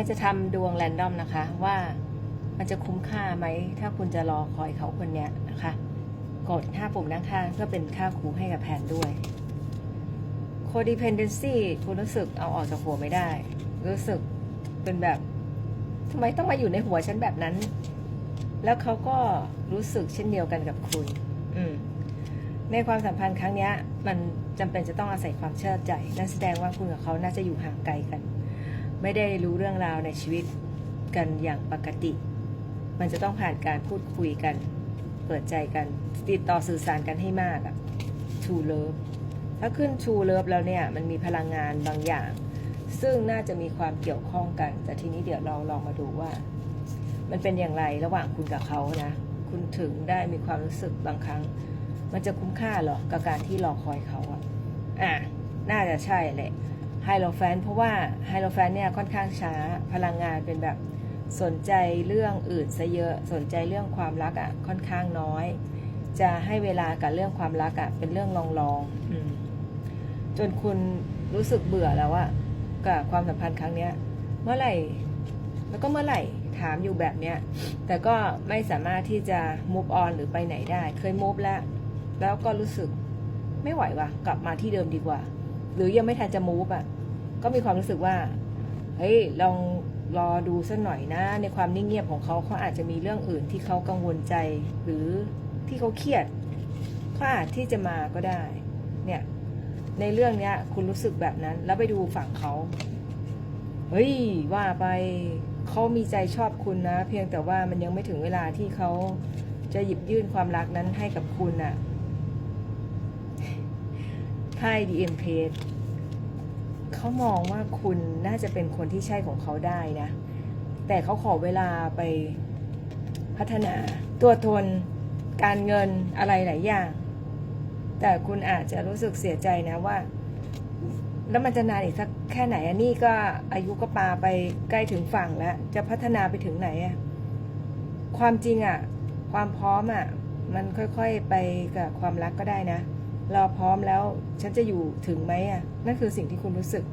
ถ้าจะทำดวงแรนดอมนะคะ ว่ามันจะคุ้มค่าไหม ถ้าคุณจะรอคอยเขาคนเนี้ยนะคะ กด5ปุ่มด้านข้างเพื่อเป็นค่าคูให้กับแผนด้วย codependency คุณรู้สึกเอาออกจากหัวไม่ได้ รู้สึกเป็นแบบทำไมต้องมาอยู่ในหัวฉันแบบนั้น แล้วเขาก็รู้สึกเช่นเดียวกันกับคุณ อืมในความสัมพันธ์ครั้งนี้มันจำเป็นจะต้องอาศัยความเชื่อใจ นั่นแสดงว่าคุณกับเขาน่าจะอยู่ห่างไกลกัน ไม่ได้รู้เรื่องราวในชีวิตกันอย่างปกติ มันจะต้องผ่านการพูดคุยกัน เปิดใจกัน ติดต่อสื่อสารกันให้มากอะ True Love ถ้าขึ้น True Love แล้วเนี่ย มันมีพลังงานบางอย่าง ซึ่งน่าจะมีความเกี่ยวข้องกัน แต่ทีนี้เดี๋ยวเราลองมาดูว่า มันเป็นอย่างไรระหว่างคุณกับเขานะ คุณถึงได้มีความรู้สึกบางครั้ง มันจะคุ้มค่าหรอกับการที่รอคอยเขาอะอะ น่าจะใช่แหละ ไฮโลแฟนเพราะว่าไฮโลแฟนเนี่ยค่อนข้างช้าพลังงานเป็นแบบสนใจเรื่องอื่นซะเยอะสนใจเรื่องความรักอะ่ะค่อนข้างน้อย จะให้เวลากับเรื่องความรักอะ่ะเป็นเรื่องลองๆอืมจนคุณรู้สึกเบื่อแล้วอะกับความสัมพันธ์ครั้งเนี้ย เมื่อไหร่ แล้วก็เมื่อไหร่ถามอยู่แบบเนี้ย แต่ก็ไม่สามารถที่จะ move on หรือไปไหนได้ เคย move แล้ว แล้วก็รู้สึกไม่ไหวว่ะกลับมาที่เดิมดีกว่า หรือยังไม่ทันจะ move อะก็มีความรู้สึกว่าเฮ้ยลองรอดูสักหน่อยนะ ในความนิ่งเงียบของเขาเขาอาจจะมีเรื่องอื่นที่เขากังวลใจ หรือที่เขาเครียดเขาอาจที่จะมาก็ได้ เนี่ยในเรื่องเนี้ย คุณรู้สึกแบบนั้น แล้วไปดูฝั่งเขาเฮ้ยว่าไปเขามีใจชอบคุณนะ เพียงแต่ว่ามันยังไม่ถึงเวลาที่เขาจะหยิบยื่นความรักนั้นให้กับคุณน่ะ ไพ่ดีเอ็มเพเขามองว่าคุณน่าจะเป็นคนที่ใช่ของเขาได้นะ แต่เขาขอเวลาไปพัฒนา ตัวตนการเงินอะไรหลายอย่าง แต่คุณอาจจะรู้สึกเสียใจนะว่า แล้วมันจะนานอีกสักแค่ไหนอันนี้ก็อายุก็ปาไปใกล้ถึงฝั่งแล้ว จะพัฒนาไปถึงไหนอะความจริงอะความพร้อมอะมันค่อยๆไปกับความรักก็ได้นะ เราพร้อมแล้วฉันจะอยู่ถึงไหมอะนั่นคือสิ่งที่คุณรู้สึก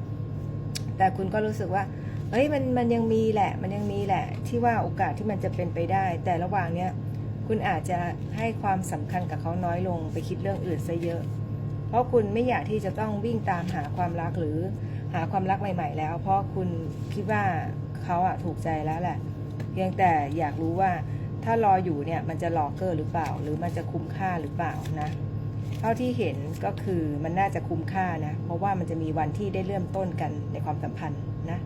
แต่คุณก็รู้สึกว่าเฮ้ยมันมันยังมีแหละ มันยังมีแหละ ที่ว่าโอกาสที่มันจะเป็นไปได้ แต่ระหว่างเนี้ยคุณอาจจะให้ความสำคัญกับเขาน้อยลงไปคิดเรื่องอื่นซะเยอะ เพราะคุณไม่อยากที่จะต้องวิ่งตามหาความรักหรือหาความรักใหม่ ๆ แล้ว เพราะคุณคิดว่าเขาอะถูกใจแล้วแหละ เพียงแต่อยากรู้ว่าถ้ารออยู่เนี่ยมันจะรอเกอร์หรือเปล่า หรือมันจะคุ้มค่าหรือเปล่านะ ท่าที่เห็นก็คือมันน่าจะคุ้มค่านะ เพราะว่ามันจะมีวันที่ได้เริ่มต้นกันในความสัมพันธ์นะ